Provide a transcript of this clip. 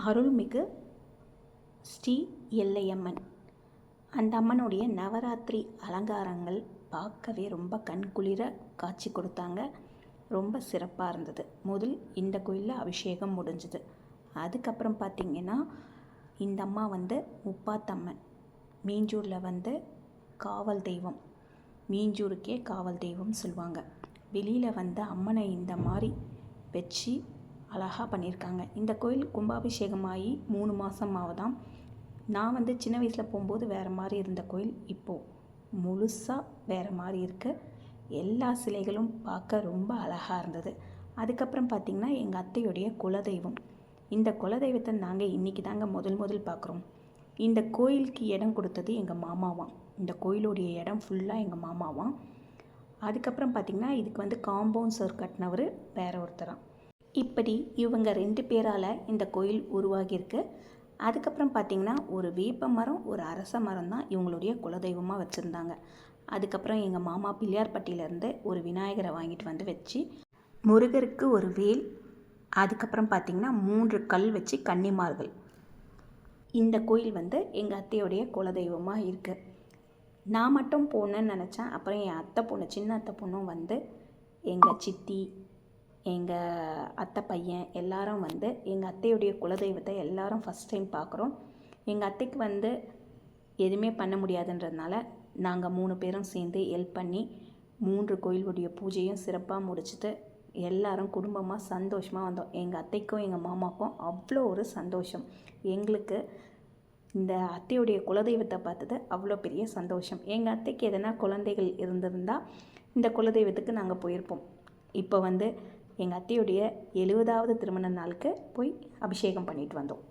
அருள்மிகு ஸ்ரீ எல்லையம்மன். அந்த அம்மனுடைய நவராத்திரி அலங்காரங்கள் பார்க்கவே ரொம்ப கண்குளிர காட்சி கொடுத்தாங்க. ரொம்ப சிறப்பாக இருந்தது. முதல் இந்த கோயிலில் அபிஷேகம் முடிஞ்சுது. அதுக்கப்புறம் பார்த்திங்கன்னா இந்த அம்மா வந்து முப்பாத்தம்மன். மீஞ்சூரில் வந்து காவல் தெய்வம். மீஞ்சூருக்கே காவல் தெய்வம் சொல்லுவாங்க. வெளியில் வந்து அம்மனை இந்த மாதிரி வச்சு அழகாக பண்ணியிருக்காங்க. இந்த கோயில் கும்பாபிஷேகமாகி மூணு மாதம் ஆகுதாம் நான் வந்து சின்ன வயசில் போகும்போது வேறு மாதிரி இருந்த கோயில். இப்போது முழுசாக வேறு மாதிரி இருக்குது எல்லா சிலைகளும் பார்க்க ரொம்ப அழகாக இருந்தது. அதுக்கப்புறம் பார்த்திங்கன்னா எங்கள் அத்தையுடைய குலதெய்வம். இந்த குலதெய்வத்தை நாங்கள் இன்றைக்கி தாங்க முதல் முதல் பார்க்குறோம் இந்த கோயிலுக்கு இடம் கொடுத்தது எங்கள் மாமாவாம். இந்த கோயிலுடைய இடம் ஃபுல்லாக எங்கள் மாமாவாம். அதுக்கப்புறம் பார்த்திங்கன்னா இதுக்கு வந்து காம்பவுண்ட் சர் கட்டினவர் வேற ஒருத்தரான் இப்படி இவங்க ரெண்டு பேரால் இந்த கோயில் உருவாகியிருக்கு. அதுக்கப்புறம் பார்த்திங்கன்னா ஒரு வேப்ப மரம் ஒரு அரச மரம் தான் இவங்களுடைய குலதெய்வமாக வச்சுருந்தாங்க. அதுக்கப்புறம் எங்கள் மாமா பிள்ளையார்பட்டியிலேருந்து ஒரு விநாயகரை வாங்கிட்டு வந்து வச்சு முருகருக்கு ஒரு வேல் அதுக்கப்புறம் பார்த்திங்கன்னா மூன்று கல் வச்சு கன்னிமார்கள். இந்த கோயில் வந்து எங்கள் அத்தையுடைய குலதெய்வமாக இருக்குது நான் மட்டும் போகணுன்னு நினச்சேன். அப்புறம் என் அத்தை பொண்ணு சின்ன அத்தை பொண்ணும் வந்து எங்கள் சித்தி எங்கள் அத்தை பையன் எல்லாரும் வந்து எங்கள் அத்தையுடைய குலதெய்வத்தை எல்லாரும் ஃபஸ்ட் டைம் பார்க்குறோம் எங்கள் அத்தைக்கு வந்து எதுவுமே பண்ண முடியாதுன்றதுனால நாங்கள் மூணு பேரும் சேர்ந்து ஹெல்ப் பண்ணி மூன்று கோயிலுடைய பூஜையும் சிறப்பாக முடிச்சுட்டு எல்லாரும் குடும்பமாக சந்தோஷமாக வந்தோம். எங்கள் அத்தைக்கும் எங்கள் மாமாக்கும் அவ்வளோ ஒரு சந்தோஷம். எங்களுக்கு இந்த அத்தையுடைய குலதெய்வத்தை பார்த்தது அவ்வளோ பெரிய சந்தோஷம். எங்கள் அத்தைக்கு எதனா குழந்தைகள் இருந்திருந்தால் இந்த குலதெய்வத்துக்கு நாங்கள் போயிருப்போம். இப்போ வந்து எங்கள் அத்தையுடைய எழுபதாவது திருமண நாளுக்கு போய் அபிஷேகம் பண்ணிட்டு வந்தோம்.